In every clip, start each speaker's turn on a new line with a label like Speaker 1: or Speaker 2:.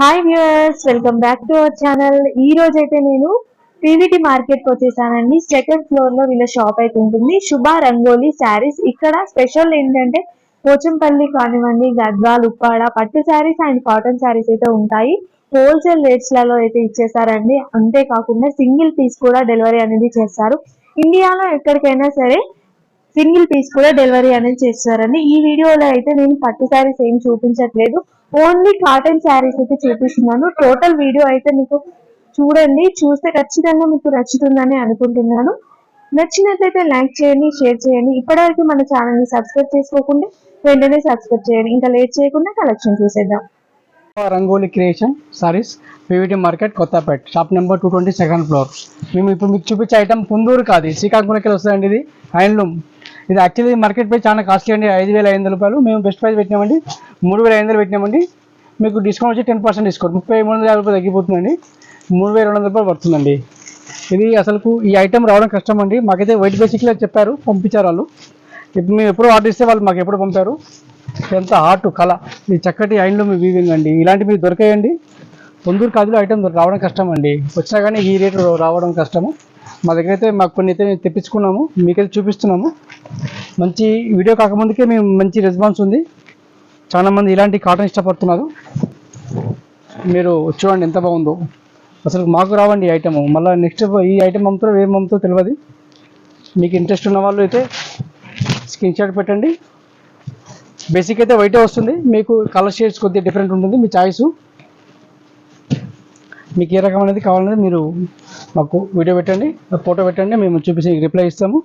Speaker 1: Hi viewers welcome back to our channel ఈ రోజు అయితే నేను పీవీటీ మార్కెట్కి వచ్చేసానండి. సెకండ్ ఫ్లోర్లో వీళ్ళ షాప్ అయితే ఉంటుంది. శుభ రంగోలీ శారీస్ ఇక్కడ స్పెషల్ ఏంటంటే పోచంపల్లి కానివ్వండి గద్వాల్ ఉప్పాడ పట్టు శారీస్ అండ్ కాటన్ శారీస్ అయితే ఉంటాయి. హోల్సేల్ రేట్స్లలో అయితే ఇచ్చేసారండి. అంతేకాకుండా సింగిల్ పీస్ కూడా డెలివరీ అనేది చేస్తారు. ఇండియాలో ఎక్కడికైనా సరే సింగిల్ పీస్ కూడా డెలివరీ అనేది చేస్తారండి. ఈ వీడియోలో అయితే నేను పట్టు శారీస్ ఏం చూపించట్లేదు. ఓన్లీ కాటన్ శారీస్ అయితే చూపిస్తున్నాను. టోటల్ వీడియో అయితే మీకు చూడండి. చూస్తే ఖచ్చితంగా మీకు నచ్చుతుందని అనుకుంటున్నాను. నచ్చినట్లయితే లైక్ చేయండి షేర్ చేయండి. ఇప్పటివరకు మన ఛానల్ని సబ్స్క్రైబ్ చేసుకోకుండా వెంటనే సబ్స్క్రైబ్ చేయండి. ఇంకా లేట్ చేయకుండా కలెక్షన్ చూసేద్దాం.
Speaker 2: Rangoli creation saris PVT market Kothapet shop number two twenty second floor. మేము ఇప్పుడు మీకు చూపించే ఐటమ్ కుందూరు కాదు శ్రీకాకుళంకి వస్తుందండి ఇది. హ్యాండ్లూమ్ ఇది యాక్చువల్లీ మార్కెట్ ప్రైస్ చాలా కాస్ట్లీ అండి. ఐదు వేల ఐదు వందల రూపాయలు. మేము బెస్ట్ ప్రైస్ పెట్టినామండి. మూడు వేల ఐదు వందలు పెట్టినామండి. మీకు డిస్కౌంట్ వచ్చి టెన్ పర్సెంట్ డిస్కౌంట్ ముప్పై మూడు వందల యాభై రూపాయలు తగ్గిపోతుందండి. మూడు వేల రెండు వందల రూపాయలు పడుతుందండి. ఇది అసలు ఈ ఐటమ్ రావడం కష్టం అండి మాకైతే వైట్ బేసిక్లో చెప్పారు పంపించారు వాళ్ళు. ఇప్పుడు మేము ఎప్పుడు ఆర్డర్ ఇస్తే వాళ్ళు మాకు ఎప్పుడు పంపారు? ఎంత ఆర్ట్ కళ. ఈ చక్కటి హ్యాండ్లూమ్ వీవింగ్ అండి. ఇలాంటి మీరు దొరకాయండి. పొందూరు కాదులో ఐటమ్ రావడం కష్టం అండి వచ్చినా కానీ ఈ రేటు రావడం కష్టము. మా దగ్గర అయితే మాకు కొన్ని అయితే తెప్పించుకున్నాము. మీకైతే చూపిస్తున్నాము. మంచి వీడియో కాకముందుకే మేము మంచి రెస్పాన్స్ ఉంది. చాలామంది ఇలాంటి కాటన్ ఇష్టపడుతున్నారు. మీరు చూడండి ఎంత బాగుందో. అసలు మాకు రావండి ఈ ఐటమ్. మళ్ళీ నెక్స్ట్ ఈ ఐటమ్ అమ్ముతారో ఏం అమ్ముతారో తెలియదు. మీకు ఇంట్రెస్ట్ ఉన్న వాళ్ళు అయితే స్క్రీన్ షాట్ పెట్టండి. బేసిక్ అయితే వైటే వస్తుంది. మీకు కలర్ షేడ్స్ కొద్దిగా డిఫరెంట్ ఉంటుంది. మీ చాయిస్. మీకు ఏ రకం అనేది కావాలనేది మీరు మాకు వీడియో పెట్టండి. ఫోటో పెట్టండి. మేము చూపించి రిప్లై ఇస్తాము.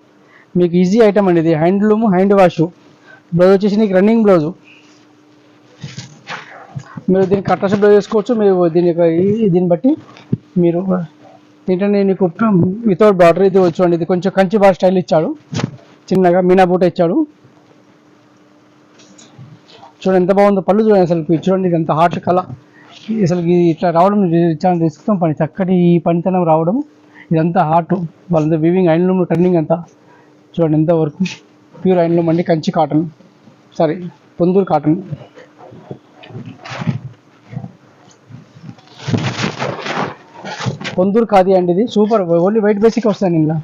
Speaker 2: మీకు ఈజీ ఐటమ్ అండి ఇది. హ్యాండ్లూమ్ హ్యాండ్ వాష్ బ్లౌజ్ వచ్చేసి నీకు రన్నింగ్ బ్లౌజ్ మీరు దీన్ని కట్టర్స్ బ్లౌజ్ చేసుకోవచ్చు మీరు దీని యొక్క దీన్ని బట్టి మీరు ఏంటంటే నీకు వితౌట్ బార్డర్ ఇది వచ్చండి ఇది కొంచెం కంచి బాగా స్టైల్ ఇచ్చాడు. చిన్నగా మీనా బూట ఇచ్చాడు. చూడండి ఎంత బాగుందో పళ్ళు చూడండి అసలు. చూడండి ఇది ఎంత హార్ట్ కళ. అసలు ఇట్లా రావడం చాలా రిస్క్తో పని. చక్కటి ఈ పనితనం రావడం ఇదంతా హార్ట్ వాళ్ళంతా వీవింగ్ హ్యాండ్లూమ్ టర్నింగ్ అంతా. చూడండి ఎంత వరకు ప్యూర్ హ్యాండ్లూమ్ మండి Kanchi cotton sari Ponduru cotton Ponduru khadi అండి ఇది. సూపర్ ఓన్లీ వైట్ బేసిక్ వస్తాను ఇలా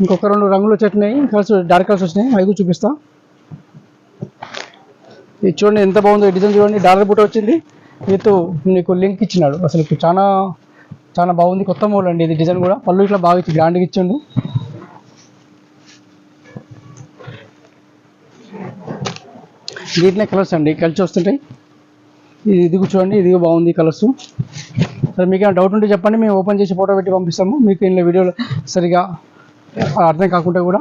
Speaker 2: ఇంకొక రెండు రంగులు వచ్చినాయి కలర్స్ డార్క్ కలర్స్ వచ్చినాయి. అవి కూడా చూపిస్తా. ఇది చూడండి ఎంత బాగుందో డిజైన్ చూడండి. డాలర్ బుట్ట వచ్చింది. విత్ నీకు లింక్ ఇచ్చినాడు. అసలు చాలా చాలా బాగుంది. కొత్త మోడల్ అండి ఇది డిజైన్ కూడా. పళ్ళు ఇట్లా బాగా ఇచ్చి గ్రాండ్గా ఇచ్చిండు. వీటినే కలర్స్ అండి. కలిసి వస్తుంటాయి. ఇది ఇది చూడండి ఇది బాగుంది కలర్స్ సరే మీకు డౌట్ ఉంటే చెప్పండి. మేము ఓపెన్ చేసి ఫోటో పెట్టి పంపిస్తాము. మీకు ఇంట్లో వీడియోలో సరిగా అర్థం కాకుండా కూడా.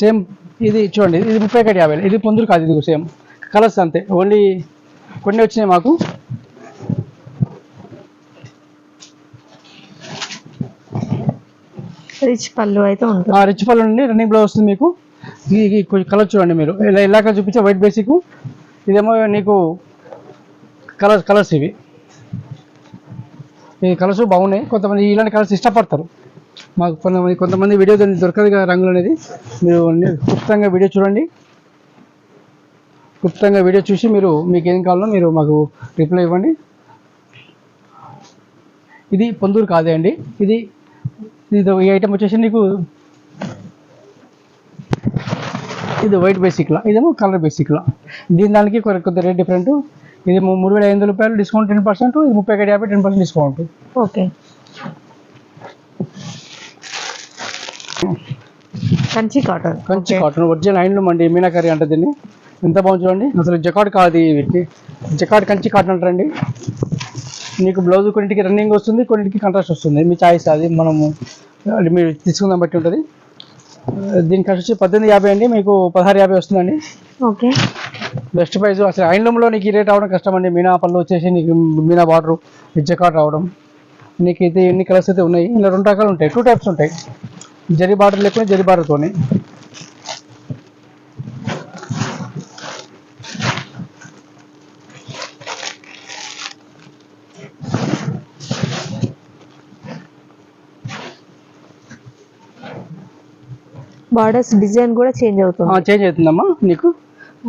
Speaker 2: సేమ్ ఇది చూడండి ఇది ముప్పై ఒకటి యాభై ఇది పొందురు కాదు ఇది సేమ్ కలర్స్ అంతే. ఓన్లీ కొన్ని వచ్చినాయి మాకు.
Speaker 1: రిచ్ పళ్ళు అయితే ఉంటుంది.
Speaker 2: ఆ రిచ్ పళ్ళు నుండి రన్నింగ్ బ్లౌజ్ వస్తుంది మీకు. కలర్ చూడండి మీరు. ఇలా ఇలాగ చూపించే వైట్ బేసిక్ ఇదేమో నీకు కలర్స్ కలర్స్ ఇవి. ఈ కలర్స్ బాగున్నాయి. కొంతమంది ఇలాంటి కలర్స్ ఇష్టపడతారు. మాకు కొంతమంది కొంతమంది వీడియో దొరకదు కదా రంగులు అనేది. మీరు క్లుప్తంగా వీడియో చూడండి. క్లుప్తంగా వీడియో చూసి మీరు మీకు ఏం కావాలో మీరు మాకు రిప్లై ఇవ్వండి. ఇది పొందూరు కాదే అండి. ఇది ఇది ఈ ఐటమ్ వచ్చేసి నీకు ఇది వైట్ బేసిక్లా ఇదేమో కలర్ బేసిక్లా దీని దానికి కొద్ది కొద్ది రేట్ డిఫరెంట్ ఇది మూడు వేల ఐదు వందల రూపాయలు డిస్కౌంట్ టెన్ పర్సెంట్ ఇది ముప్పై ఒకటి యాభై ten percent discount
Speaker 1: okay. Kanchi cotton.
Speaker 2: Kanchi cotton original handloom అండి మీనాకరి అంటే దీన్ని. ఎంత బాగుంది చూడండి. అసలు జకాడ్ కాదు వీటికి జకాడ్ కంచి కాటన్ అంటారండి. నీకు బ్లౌజ్ కొన్నిటికి రన్నింగ్ వస్తుంది కొన్నిటికి కాంట్రాస్ట్ వస్తుంది. మీ చాయిస్ అది మనము మీరు తీసుకుందాం బట్టి ఉంటుంది. దీని ఖర్చు వచ్చి పద్దెనిమిది యాభై అండి మీకు పదహారు యాభై వస్తుందండి.
Speaker 1: ఓకే.
Speaker 2: బెస్ట్ ప్రైస్ అసలు హ్యాండ్లూమ్లో నీకు ఈ రేట్ రావడం కష్టం అండి. మీనా పళ్ళు వచ్చేసి నీకు మీనా బార్డర్ జకాడ్ రావడం. నీకు అయితే ఎన్ని కలర్స్ అయితే ఉన్నాయి. ఇలా రెండు రకాలు ఉంటాయి. టూ టైప్స్ ఉంటాయి. జరి బార్డర్ లేకుండా జరి బార్డర్తోని
Speaker 1: బార్డర్స్ డిజైన్ కూడా చేంజ్ అవుతుంది.
Speaker 2: చేంజ్ అవుతుందమ్మా నీకు?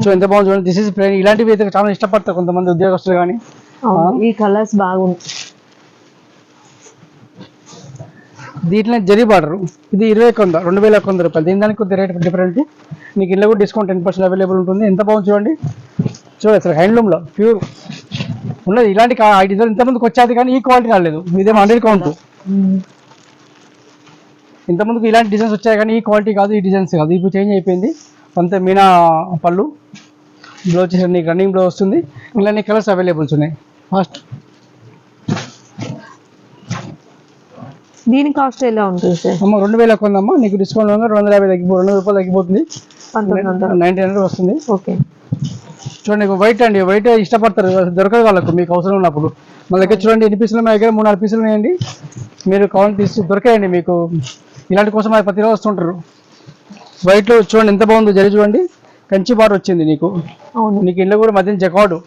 Speaker 2: సో ఎంత బాగుంది చూడండి. దిస్ ఇస్ ఇలాంటివి అయితే చాలా ఇష్టపడతారు కొంతమంది ఉద్యోగస్తులు కానీ.
Speaker 1: ఈ కలర్స్ బాగుంది
Speaker 2: దీంట్లో జరీ బార్డర్ ఇది ఇరవై కొంద రెండు వేల కొంద రూపాయలు. దీని దానికి కొద్ది రేట్ డిఫరెంట్ మీకు ఇంట్లో కూడా డిస్కౌంట్ టెన్ పర్సెంట్ అవైలబుల్ ఉంటుంది. ఎంత బాగుంది చూడండి. చూడండి అసలు హ్యాండ్లూమ్లో ప్యూర్ ఉన్నది. ఇలాంటి ఐదు ఇంతమందికి వచ్చేది కానీ ఈ క్వాలిటీ రాలేదు ఇదేమో హండ్రెడ్ కౌంట్
Speaker 1: మ్మ్.
Speaker 2: ఇంతమందికి ఇలాంటి డిజైన్స్ వచ్చాయి కానీ ఈ క్వాలిటీ కాదు ఈ డిజైన్స్ కాదు. ఇప్పుడు చేంజ్ అయిపోయింది. అంత మీనా పళ్ళు. బ్లౌజ్ చేసిన నీకు రన్నింగ్ బ్లౌజ్ వస్తుంది. ఇలాంటి కలర్స్ అవైలబుల్స్ ఉన్నాయి. ఫస్ట్
Speaker 1: దీని కాస్ట్ ఎలా ఉంటుంది సార్
Speaker 2: అమ్మ రెండు వేల కొందమ్మా నీకు డిస్కౌంట్ ఉంది? రెండు వందల యాభై తగ్గిపో రెండు వందల రూపాయలు తగ్గిపోతుంది.
Speaker 1: పంతొమ్మిది వందలు.
Speaker 2: నైన్టీ హండ్రెడ్ వస్తుంది.
Speaker 1: ఓకే.
Speaker 2: చూడండి వైట్ అండి. వైట్ ఇష్టపడతారు. దొరకదు వాళ్ళకు మీకు అవసరం ఉన్నప్పుడు. మన దగ్గర చూడండి ఎన్ని పీసులు మా దగ్గర మూడు నాలుగు పీసులు ఉన్నాయండి. మీరు కావాలి తీసి దొరకాయండి మీకు. ఇలాంటి కోసం అది ప్రతిరోజు వస్తుంటారు. వైట్లో చూడండి ఎంత బాగుందో జరి చూడండి. కంచి బార్ వచ్చింది నీకు.
Speaker 1: అవును.
Speaker 2: నీకు ఇంట్లో కూడా మధ్యన జకాడు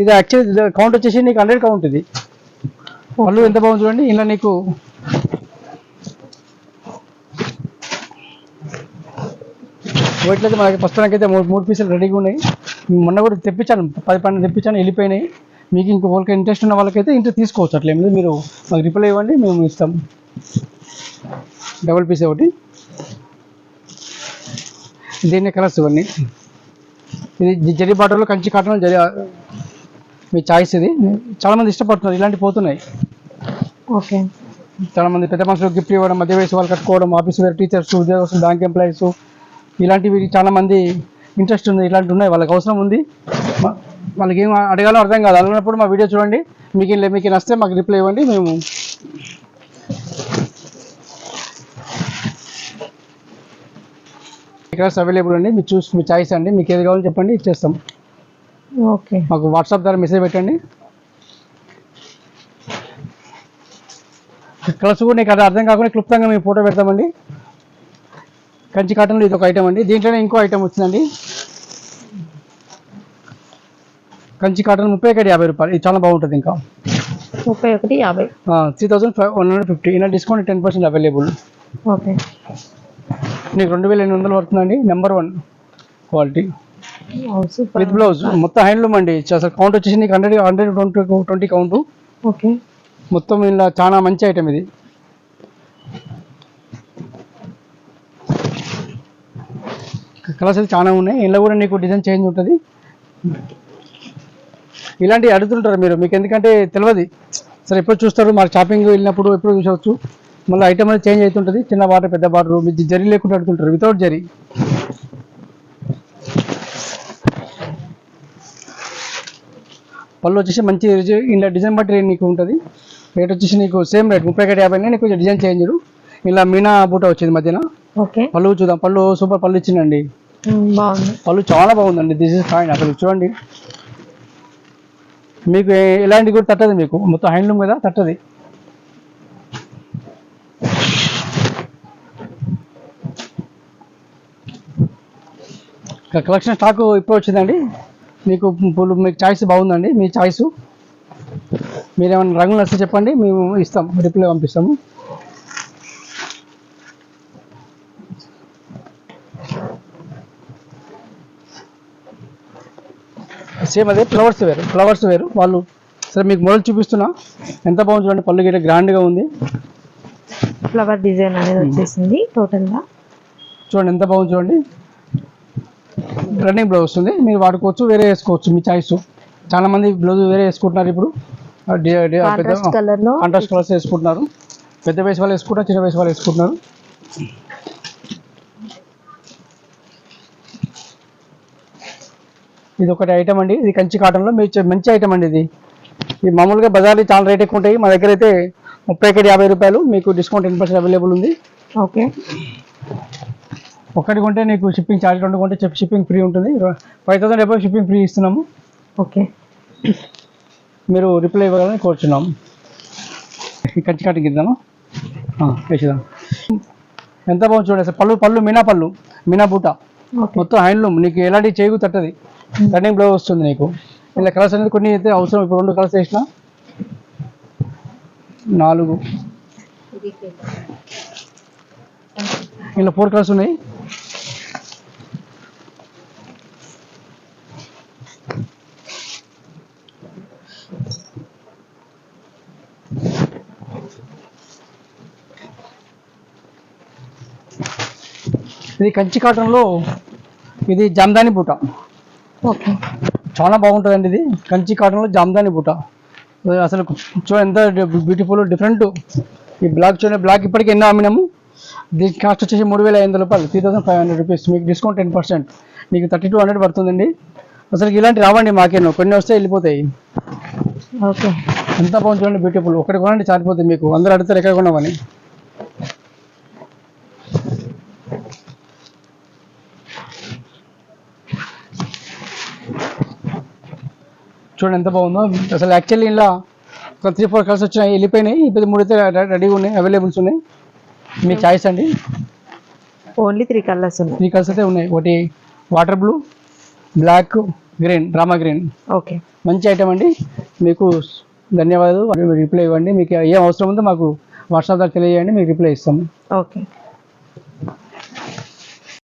Speaker 2: ఇది యాక్చువల్లీ కౌంట్ వచ్చేసి నీకు హండ్రెడ్ కౌంట్ ఇది. పళ్ళు ఎంత బాగుంది చూడండి. ఇలా నీకు వైట్లో అయితే మనకి ప్రస్తుతానికి అయితే మూడు మూడు పీసులు రెడీగా ఉన్నాయి. మొన్న కూడా తెప్పించాను. పది పన్నెండు తెప్పించాను. వెళ్ళిపోయినాయి. మీకు ఇంకో వాళ్ళకి ఇంట్రెస్ట్ ఉన్న వాళ్ళకైతే ఇంట్లో తీసుకోవచ్చు. అట్లా లేదు. మీరు మాకు రిప్లై ఇవ్వండి. మేము ఇస్తాం. డబుల్ పీస్ ఒకటి. దీన్ని కలర్స్ ఇవన్నీ. ఇది జరి బాటలో కంచి కాటన్ జరి మీ చాయిస్ ఇది. చాలా మంది ఇష్టపడుతున్నారు ఇలాంటి పోతున్నాయి.
Speaker 1: ఓకే.
Speaker 2: చాలా మంది పెద్ద మనుషులకు గిఫ్ట్ ఇవ్వడం మధ్య వయసు వాళ్ళు కట్టుకోవడం ఆఫీస్ వేర్ టీచర్స్ ఉద్యోగస్తులు బ్యాంక్ ఎంప్లాయీస్ ఇలాంటివి చాలా మంది ఇంట్రెస్ట్ ఉంది ఇలాంటివి ఉన్నాయి. వాళ్ళకి అవసరం ఉంది. వాళ్ళకి ఏం అడగాలో అర్థం కాదు. అనుకున్నప్పుడు మా వీడియో చూడండి. మీకు మీకు నచ్చితే మాకు రిప్లై ఇవ్వండి. మేము కలర్స్ అవైలబుల్ అండి మీరు చూసి మీ చాయిస్ అండి. మీకు ఏది కావాలో చెప్పండి ఇచ్చేస్తాం.
Speaker 1: ఓకే.
Speaker 2: మాకు వాట్సాప్ ద్వారా మెసేజ్ పెట్టండి. కలర్స్ కూడా నీకు అది అర్థం కాకుండా క్లుప్తంగా మేము ఫోటో పెడతామండి. కంచి కాటన్లో ఇది ఒక ఐటమ్ అండి. దీంట్లోనే ఇంకో ఐటమ్ వచ్చిందండి. కంచి కాటన్ ముప్పై ఒకటి యాభై రూపాయలు. ఇది చాలా బాగుంటుంది ఇంకా.
Speaker 1: ముప్పై ఒకటి యాభై.
Speaker 2: Three thousand five one hundred fifty ఇలా discount ten percent available
Speaker 1: okay.
Speaker 2: నీకు రెండు వేల ఎనిమిది వందలు పడుతుందండి? Number one quality with blouse మొత్తం హ్యాండ్లూమ్ అండి. అసలు కౌంట్ వచ్చేసి నీకు hundred hundred twenty twenty count
Speaker 1: okay
Speaker 2: మొత్తం ఇలా చాలా మంచి ఐటమ్ ఇది. కలర్స్ చాలా ఉన్నాయి. ఇంట్లో కూడా నీకు డిజైన్ చేంజ్ ఉంటుంది. ఇలాంటివి అడుగుతుంటారు మీరు. మీకు ఎందుకంటే తెలియదు. సరే ఎప్పుడు చూస్తారు? మరి షాపింగ్ వెళ్ళినప్పుడు ఎప్పుడు చూసవచ్చు మళ్ళీ ఐటమ్ అనేది చేంజ్ అవుతుంటుంది. చిన్న బాటర్ పెద్ద బాటర్ మీరు జరీ లేకుండా అడుగుతుంటారు. వితౌట్ జరీ. పళ్ళు వచ్చేసి మంచి ఇలా డిజైన్ బట్టి రేట్ నీకు ఉంటుంది. రేట్ వచ్చేసి నీకు సేమ్ రేట్ ముప్పై ఒకటి యాభై నీకు కొంచెం డిజైన్ చేంజ్ ఇలా మీనా బూట వచ్చింది మధ్యన.
Speaker 1: ఓకే.
Speaker 2: పళ్ళు చూద్దాం. పళ్ళు సూపర్ పళ్ళు ఇచ్చిందండి. పళ్ళు చాలా బాగుందండి. దిస్ ఇస్ ఫైన్ అసలు చూడండి. మీకు ఎలాంటి కూడా తట్టదు మీకు. మొత్తం హ్యాండ్లూమ్ కదా తట్టది. కలెక్షన్ స్టాక్ ఇప్పుడు వచ్చిందండి. మీకు పులు మీకు చాయిస్ బాగుందండి మీ చాయిస్ మీరు ఏమైనా రంగులు వస్తే చెప్పండి మేము ఇస్తాం రిప్లై పంపిస్తాము. సేమ్ అదే ఫ్లవర్స్ వేరు ఫ్లవర్స్ వేరు. వాళ్ళు సరే మీకు మోడల్ చూపిస్తున్నా. ఎంత బాగుంది చూడండి పళ్ళు గిట్ట గ్రాండ్గా ఉంది.
Speaker 1: ఫ్లవర్ డిజైన్ అనేది వచ్చేసింది టోటల్గా.
Speaker 2: చూడండి ఎంత బాగుంది చూడండి. రన్నింగ్ బ్లౌజ్ వస్తుంది. మీరు వాడుకోవచ్చు వేరే వేసుకోవచ్చు మీ చాయిస్ చాలా మంది బ్లౌజ్ వేరే వేసుకుంటున్నారు ఇప్పుడు.
Speaker 1: కాంట్రాస్ట్
Speaker 2: కలర్స్ వేసుకుంటున్నారు. పెద్ద వయసు వాళ్ళు వేసుకుంటారు చిన్న వయసు వాళ్ళు వేసుకుంటున్నారు. ఇది ఒకటి ఐటమ్ అండి. ఇది కంచి కాటన్లో మంచి ఐటమ్ అండి ఇది. ఇది మామూలుగా బజార్లో చాలా రేట్ ఎక్కువ ఉంటాయి. మా దగ్గర అయితే ముప్పై ఒకటి యాభై రూపాయలు. మీకు డిస్కౌంట్ టెన్ పర్సెంట్ అవైలబుల్ ఉంది.
Speaker 1: ఓకే
Speaker 2: ఒకటి కొంటే నీకు షిప్పింగ్ ఛార్జ్ రెండు కొంటే షిప్పింగ్ ఫ్రీ ఉంటుంది. Five thousand above shipping free ఇస్తున్నాము.
Speaker 1: ఓకే.
Speaker 2: మీరు రిప్లై ఇవ్వాలని కోరుచున్నాం. కంచి కటింగ్ ఇద్దామా? వేసేద్దాం. ఎంత బాగుంది చూడండి అసలు. పళ్ళు పళ్ళు మీనా పళ్ళు మీనా బూట. మొత్తం హ్యాండ్లూమ్. నీకు ఎలాంటి చేగు తట్టది. రన్నింగ్ బ్లౌజ్ వస్తుంది నీకు. ఇలా కలర్స్ అనేది కొన్ని అయితే అవసరం. ఇప్పుడు రెండు కలర్స్ వేసిన? నాలుగు. ఇలా ఫోర్ కలర్స్ ఉన్నాయి. ఇది కంచి కాటన్లో ఇది జామ్దాని బూట.
Speaker 1: ఓకే.
Speaker 2: చాలా బాగుంటుందండి ఇది. కంచి కాటన్లో జామ్దాని బూట. అసలు ఎంత బ్యూటిఫుల్ డిఫరెంట్. ఈ బ్లాక్ చూడండి బ్లాక్ ఇప్పటికి ఎన్నో అమ్మినాము. దీని కాస్ట్ వచ్చేసి మూడు వేల ఐదు వందల రూపాయలు. Three thousand five hundred rupees. మీకు డిస్కౌంట్ టెన్ పర్సెంట్. మీకు థర్టీ టూ హండ్రెడ్ పడుతుందండి. అసలు ఇలాంటి రావండి మాకేనో కొన్ని వస్తే వెళ్ళిపోతాయి.
Speaker 1: ఓకే.
Speaker 2: ఎంత బాగుంది చూడండి బ్యూటిఫుల్. ఒకటి కొనండి చారిపోతుంది మీకు. అందరూ అడుగుతారు ఎక్కడ కొన్నామని చూడండి ఎంత బాగుందో. అసలు యాక్చువల్లీ ఇలా ఒక త్రీ ఫోర్ కలర్స్ వచ్చినాయి. వెళ్ళిపోయినాయి. ఇప్పుడు మూడు అయితే రెడీగా ఉన్నాయి. అవైలబుల్స్ ఉన్నాయి. మీ చాయిస్ అండి.
Speaker 1: ఓన్లీ త్రీ కలర్స్ ఉన్నాయి.
Speaker 2: త్రీ కలర్స్ అయితే ఉన్నాయి. ఒకటి water blue black green drama green
Speaker 1: okay
Speaker 2: మంచి ఐటమ్ అండి. మీకు ధన్యవాదాలు. రిప్లై ఇవ్వండి. మీకు ఏం అవసరం ఉందో మాకు వాట్సాప్ ద్వారా తెలియజేయండి. మీకు రిప్లై ఇస్తాము.
Speaker 1: ఓకే